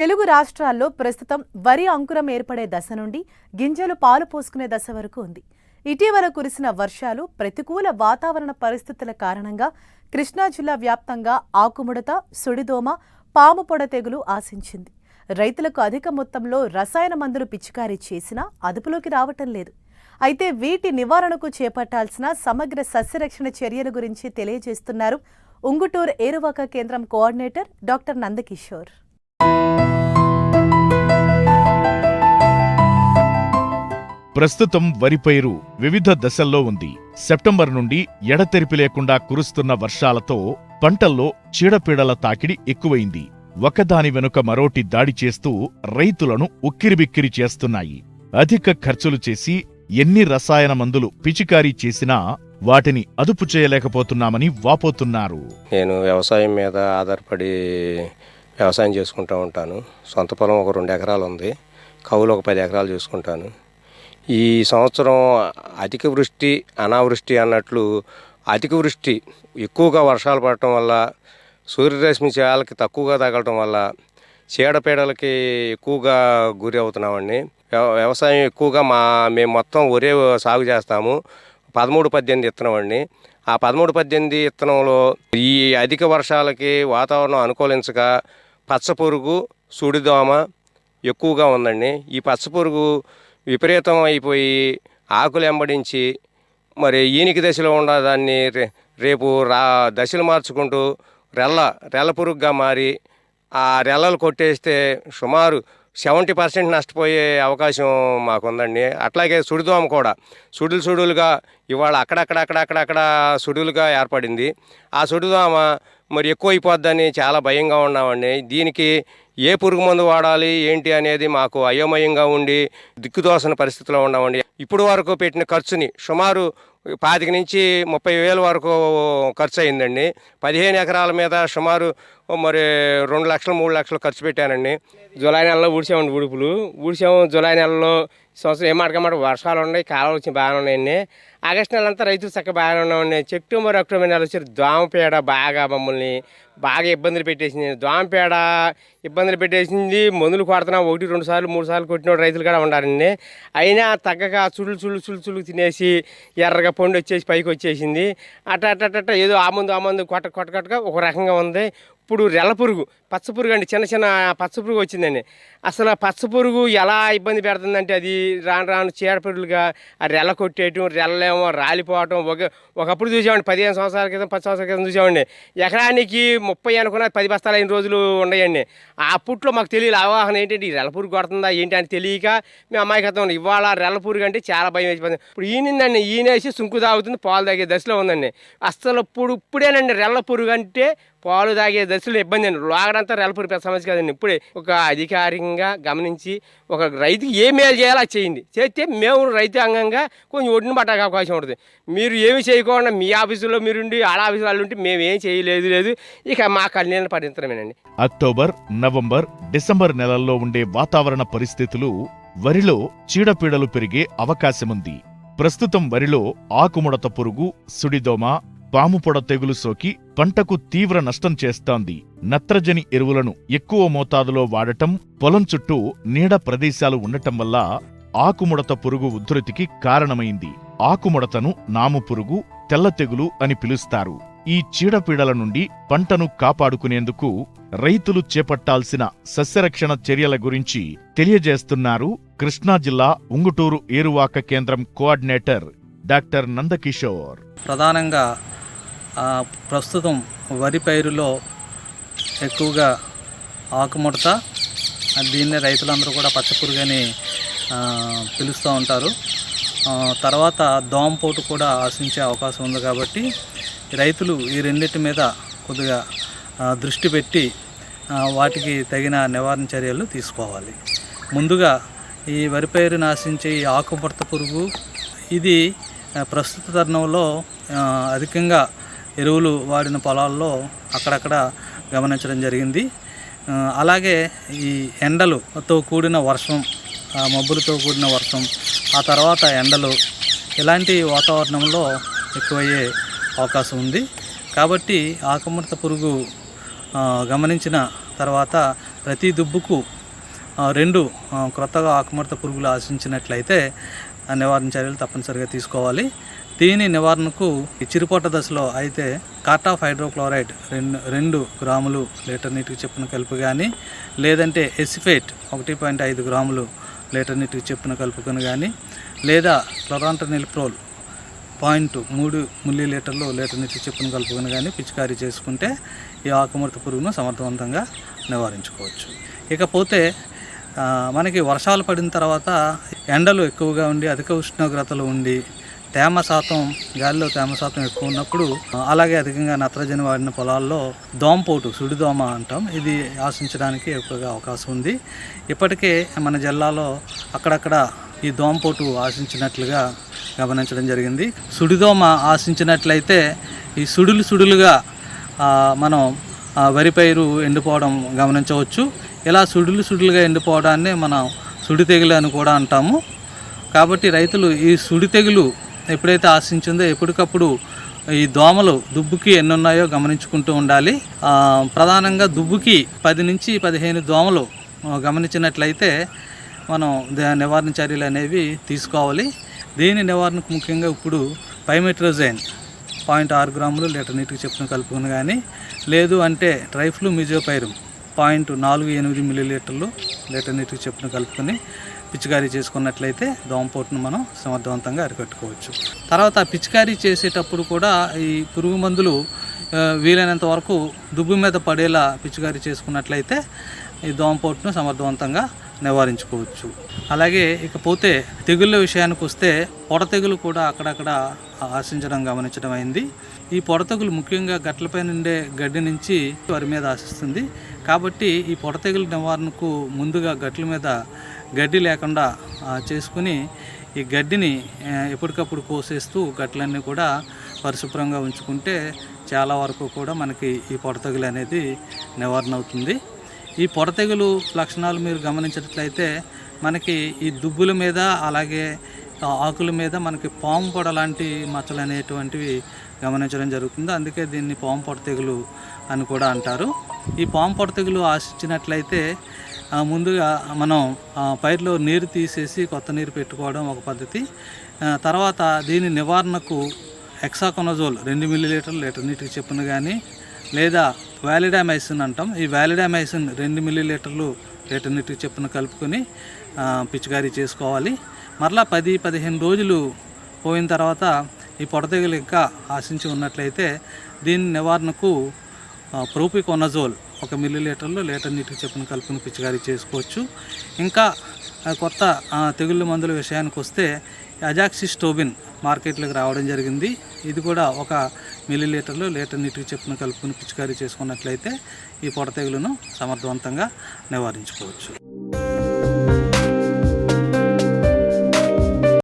తెలుగు రాష్ట్రాల్లో ప్రస్తుతం వరి అంకురం ఏర్పడే దశ నుండి గింజలు పాలు పోసుకునే దశ వరకు ఉంది. ఇటీవల కురిసిన వర్షాలు ప్రతికూల వాతావరణ పరిస్థితుల కారణంగా కృష్ణా జిల్లా వ్యాప్తంగా ఆకుముడత సుడిదోమ పాము పొడ తెగులు ఆశించింది. రైతులకు అధిక మొత్తంలో రసాయన మందులు పిచికారీ చేసినా అదుపులోకి రావటం లేదు. అయితే వీటి నివారణకు చేపట్టాల్సిన సమగ్ర సస్యరక్షణ చర్యల గురించి తెలియజేస్తున్నారు ఉంగుటూరు ఏరువాక కేంద్రం కోఆర్డినేటర్ డాక్టర్ నందకిషోర్. ప్రస్తుతం వరి పైరు వివిధ దశల్లో ఉంది. సెప్టెంబర్ నుండి ఎడతెరిపి లేకుండా కురుస్తున్న వర్షాలతో పంటల్లో చీడపీడల తాకిడి ఎక్కువైంది. ఒకదాని వెనుక మరోటి దాడి చేస్తూ రైతులను ఉక్కిరిబిక్కిరి చేస్తున్నాయి. అధిక ఖర్చులు చేసి ఎన్ని రసాయన మందులు పిచికారీ చేసినా వాటిని అదుపు చేయలేకపోతున్నామని వాపోతున్నారు. నేను వ్యవసాయం మీద ఆధారపడి వ్యవసాయం చేసుకుంటూ ఉంటాను. సొంత పొలం ఒక రెండు ఎకరాలు ఉంది. కవులు ఒక పది ఎకరాలు చూసుకుంటాను. ఈ సంవత్సరం అధిక వృష్టి అనావృష్టి అన్నట్లు అధిక వృష్టి ఎక్కువగా వర్షాలు పడటం వల్ల సూర్యరశ్మి చేయాలకి తక్కువగా తగలటం వల్ల చీడపీడలకి ఎక్కువగా గురి అవుతున్నామండి. వ్యవసాయం ఎక్కువగా మా మేము మొత్తం ఒరే సాగు చేస్తాము. పదమూడు పద్దెనిమిది ఇత్తనం అండి ఆ పదమూడు పద్దెనిమిది విత్తనంలో ఈ అధిక వర్షాలకి వాతావరణం అనుకూలించక పచ్చపురుగు సుడిదోమ ఎక్కువగా ఉందండి. ఈ పచ్చ పురుగు విపరీతం అయిపోయి ఆకులు వెంబడించి మరి ఈనికి దశలో ఉన్న దాన్ని రే- రేపు రా దశలు మార్చుకుంటూ రెల్ల రెల్ల పురుగుగా మారి ఆ రెల్లలు కొట్టేస్తే సుమారు సెవెంటీ పర్సెంట్ నష్టపోయే అవకాశం మాకుందండి. అట్లాగే సుడిదోమ కూడా. సుడులు సుడులుగా ఇవాళ అక్కడక్కడక్కడక్కడక్కడ సుడులుగా ఏర్పడింది. ఆ సుడిదోమ మరి ఎక్కువ అయిపోద్దని చాలా భయంగా ఉన్నామండి. దీనికి ఏ పురుగు మందు వాడాలి ఏంటి అనేది మాకు అయోమయంగా ఉండి దిక్కుదోసిన పరిస్థితిలో ఉన్నామండి. ఇప్పుడు వరకు పెట్టిన ఖర్చుని సుమారు పాతిక నుంచి ముప్పై వేల వరకు ఖర్చు అయిందండి పదిహేను ఎకరాల మీద సుమారు మరి రెండు లక్షలు మూడు లక్షలు ఖర్చు పెట్టానండి. జూలై నెలలో ఊడిసామండి ఉడుపులు. ఊడిసాము జూలై నెలలో సంవత్సరం ఏ మాట వర్షాలు ఉన్నాయి కాలువలు వచ్చి బాగానే ఉన్నాయండి. ఆగస్టు నెల అంతా రైతులు చక్కగా బాగానే ఉన్నామండి సెప్టెంబర్ అక్టోబర్ నెల వచ్చి దోమపేడ బాగా మమ్మల్ని బాగా ఇబ్బందులు పెట్టేసింది. దోమపేడ ఇబ్బందులు పెట్టేసింది మందులు కొడుతున్నాం ఒకటి రెండు సార్లు మూడు సార్లు కొట్టిన రైతులు కూడా ఉండాలండి. అయినా తగ్గక చుళ్ళు చుళ్ళు చుళ్ళు చుళ్ళు తినేసి ఎర్రగా పండు వచ్చేసి పైకి వచ్చేసింది. అట్ట అట్ట అట్ట ఏదో ఆ మందు ఆ మందు కొట్ట కొట్ట కొట్టగా ఒక రకంగా ఉంది. ఇప్పుడు రెల్ల పురుగు పచ్చ పురుగు అండి చిన్న చిన్న పచ్చ పురుగు వచ్చిందండి. అసలు ఆ పచ్చ పురుగు ఎలా ఇబ్బంది పెడుతుందంటే అది రాను రాను చీడపురుగులుగా ఆ రెల్ల కొట్టేయటం రెల్లేమో రాలిపోవటం ఒక ఒకప్పుడు చూసామండి పదిహేను సంవత్సరాల క్రితం పది సంవత్సరాల క్రితం చూసామండి ఎకరానికి ముప్పై అనుకున్న పది బస్తాలు అయిన రోజులు ఉన్నాయండి అప్పట్లో మాకు తెలియదు అవగాహన ఏంటంటే ఈ రెల్ల పురుగు కొడుతుందా ఏంటి అని తెలియక మేము అమాయకత్వం ఇవాళ రెల్ల పురుగు అంటే చాలా భయం వేసిపోయింది ఇప్పుడు ఈయనిందండి ఈయనేసి సుంకు తాగుతుంది పాలు తాగే దశలో ఉందండి. అసలు ఇప్పుడు ఇప్పుడేనండి రెల్ల పురుగు అంటే పాలు తాగే దశలో ఇబ్బంది అండి. లాగడంతా రెల్ల సమస్య కదండి. ఇప్పుడే ఒక అధికారికంగా గమనించి ఒక రైతుకి ఏ మేలు చేయాలో చేయండి. చేస్తే మేము రైతాంగంగా కొంచెం ఒడిని పట్టక అవకాశం ఉంటుంది. మీరు ఏమి చేయకుండా మీ ఆఫీసులో మీరుండి ఆడ ఆఫీసు వాళ్ళు ఉంటే మేము ఏం చేయలేదు లేదు. ఇక మా కళ్యాణ పరిమితమేనండి అక్టోబర్ నవంబర్ డిసెంబర్ నెలల్లో ఉండే వాతావరణ పరిస్థితులు వరిలో చీడపీడలు పెరిగే అవకాశముంది. ప్రస్తుతం వరిలో ఆకుముడత పురుగు సుడిదోమ పాముపొడ తెగులు సోకి పంటకు తీవ్ర నష్టం చేస్తోంది. నత్రజని ఎరువులను ఎక్కువ మోతాదులో వాడటం పొలం చుట్టూ నీడ ప్రదేశాలు ఉండటం వల్ల ఆకుముడత పురుగు ఉధృతికి కారణమైంది. ఆకుముడతను నాము పురుగు తెల్ల తెగులు అని పిలుస్తారు. ఈ చీడపీడల నుండి పంటను కాపాడుకునేందుకు రైతులు చేపట్టాల్సిన సస్యరక్షణ చర్యల గురించి తెలియజేస్తున్నారు కృష్ణా జిల్లా ఉంగుటూరు ఏరువాక కేంద్రం కోఆర్డినేటర్ డాక్టర్ నందకిషోర్. ప్రధానంగా ప్రస్తుతం వరి పైరులో ఎక్కువగా ఆకుముడత దీన్నే రైతులందరూ కూడా పచ్చపురుగని పిలుస్తూ ఉంటారు. తర్వాత దోమపోటు కూడా ఆశించే అవకాశం ఉంది కాబట్టి రైతులు ఈ రెండింటి మీద కొద్దిగా దృష్టి పెట్టి వాటికి తగిన నివారణ చర్యలు తీసుకోవాలి. ముందుగా ఈ వరి పైరు నాశించే ఈ ఆకుముడత పురుగు ఇది ప్రస్తుత తరుణంలో అధికంగా ఎరువులు వాడిన పొలాల్లో అక్కడక్కడ గమనించడం జరిగింది. అలాగే ఈ ఎండలుతో కూడిన వర్షం మబ్బులతో కూడిన వర్షం ఆ తర్వాత ఎండలు ఇలాంటి వాతావరణంలో ఎక్కువయ్యే అవకాశం ఉంది. కాబట్టి ఆకుముడత పురుగు గమనించిన తర్వాత ప్రతి దుబ్బుకు రెండు క్రొత్తగా ఆకుముడత పురుగులు ఆశించినట్లయితే నివారణ చర్యలు తప్పనిసరిగా తీసుకోవాలి. దీని నివారణకు ఈ చిరుపోట దశలో అయితే కాటాఫ్ హైడ్రోక్లోరైడ్ రెండు రెండు గ్రాములు లీటర్ నీటికి చెప్పిన కలుపు కానీ లేదంటే ఎసిఫేట్ ఒకటి పాయింట్ ఐదు గ్రాములు లీటర్ నీటికి చెప్పిన కలుపుకొని కానీ లేదా క్లొరాంటనిల్ప్రోల్ పాయింట్ మూడు మిల్లీ లీటర్లు లీటర్ నీటికి చెప్పున కలుపుకొని కానీ పిచికారీ చేసుకుంటే ఈ ఆకుముడత పురుగును సమర్థవంతంగా నివారించుకోవచ్చు. ఇకపోతే మనకి వర్షాలు పడిన తర్వాత ఎండలు ఎక్కువగా ఉండి అధిక ఉష్ణోగ్రతలు ఉండి తేమ శాతం గాలిలో తేమ శాతం ఎక్కువ ఉన్నప్పుడు అలాగే అధికంగా నత్రజని వాడిన పొలాల్లో దోమపోటు సుడిదోమ అంటాం. ఇది ఆశించడానికి ఎక్కువగా అవకాశం ఉంది. ఇప్పటికే మన జిల్లాలో అక్కడక్కడ ఈ దోమపోటు ఆశించినట్లుగా గమనించడం జరిగింది. సుడిదోమ ఆశించినట్లయితే ఈ సుడులు సుడులుగా మనం వరి పైరు ఎండిపోవడం గమనించవచ్చు. ఇలా సుడులు సుడులుగా ఎండిపోవడాన్ని మనం సుడి తెగులు అని కూడా అంటాము. కాబట్టి రైతులు ఈ సుడి తెగులు ఎప్పుడైతే ఆశించిందో ఎప్పటికప్పుడు ఈ దోమలు దుబ్బుకి ఎన్ని ఉన్నాయో గమనించుకుంటూ ఉండాలి. ప్రధానంగా దుబ్బుకి పది నుంచి పదిహేను దోమలు గమనించినట్లయితే మనం నివారణ చర్యలు అనేవి తీసుకోవాలి. దీని నివారణకు ముఖ్యంగా ఇప్పుడు పైమెట్రోజైన్ పాయింట్ ఆరు గ్రాములు లీటర్ నీటికి చెప్పున కలుపుకుని కానీ లేదు అంటే ట్రైఫ్లు మిజోపైరం పాయింట్ నాలుగు ఎనిమిది మిల్లీ లీటర్లు లీటర్ నీటికి చెప్పున కలుపుకొని పిచికారీ చేసుకున్నట్లయితే దోమపోటును మనం సమర్థవంతంగా అరికట్టుకోవచ్చు. తర్వాత పిచికారీ చేసేటప్పుడు కూడా ఈ పురుగు మందులు వీలైనంత వరకు దుబ్బు మీద పడేలా పిచికారీ చేసుకున్నట్లయితే ఈ దోమపోటును సమర్థవంతంగా నివారించుకోవచ్చు. అలాగే ఇకపోతే తెగుళ్ళ విషయానికి వస్తే పొడ తెగులు కూడా అక్కడక్కడ ఆశించడం గమనించడం అయింది. ఈ పొడ తెగులు ముఖ్యంగా గట్లపై నుండే గడ్డి నుంచి వారి మీద ఆశిస్తుంది. కాబట్టి ఈ పొడతెగులు నివారణకు ముందుగా గట్ల మీద గడ్డి లేకుండా చేసుకుని ఈ గడ్డిని ఎప్పటికప్పుడు కోసేస్తూ గట్లన్నీ కూడా పరిశుభ్రంగా ఉంచుకుంటే చాలా వరకు కూడా మనకి ఈ పొడతెగులు అనేది నివారణ అవుతుంది. ఈ పొడతెగులు లక్షణాలు మీరు గమనించినట్లయితే మనకి ఈ దుబ్బుల మీద అలాగే ఆకుల మీద మనకి పాము పొడ లాంటి మచ్చలు అనేటువంటివి గమనించడం జరుగుతుంది. అందుకే దీన్ని పాము పొడ తెగులు అని కూడా అంటారు. ఈ పాము పొడ తెగులు ఆశించినట్లయితే ముందుగా మనం పైర్లో పైరులో నీరు తీసేసి కొత్త నీరు పెట్టుకోవడం ఒక పద్ధతి. తర్వాత దీని నివారణకు ఎక్సాకొనజోల్ రెండు మిల్లీ లీటర్లు లీటర్ నీటికి చెప్పిన కానీ లేదా వ్యాలిడామైసిన్ అంటాం. ఈ వ్యాలిడామైసిన్ రెండు మిల్లీ లీటర్లు నీటికి చెప్పున కలుపుకొని ఆ, పిచికారీ చేసుకోవాలి. మరలా పది పదిహేను రోజులు పోయిన తర్వాత ఈ పొడతెగలు ఇంకా ఆశించి ఉన్నట్లయితే దీని నివారణకు ప్రూపికొనజోల్ ఒక మిల్లీ లీటర్లు లీటర్ నీటికి చెప్పున కలుపుకుని పిచికారీ చేసుకోవచ్చు. ఇంకా కొత్త ఆ, తెగుళ్ళ మందుల విషయానికి వస్తే అజాక్సిస్టోబిన్ మార్కెట్లోకి రావడం జరిగింది. ఇది కూడా ఒక మిల్లీ లీటర్లు లీటర్ నీటికి చెప్పున కలుపుకొని పిచికారీ చేసుకున్నట్లయితే ఈ పొడ తెగులను సమర్థవంతంగా నివారించుకోవచ్చు.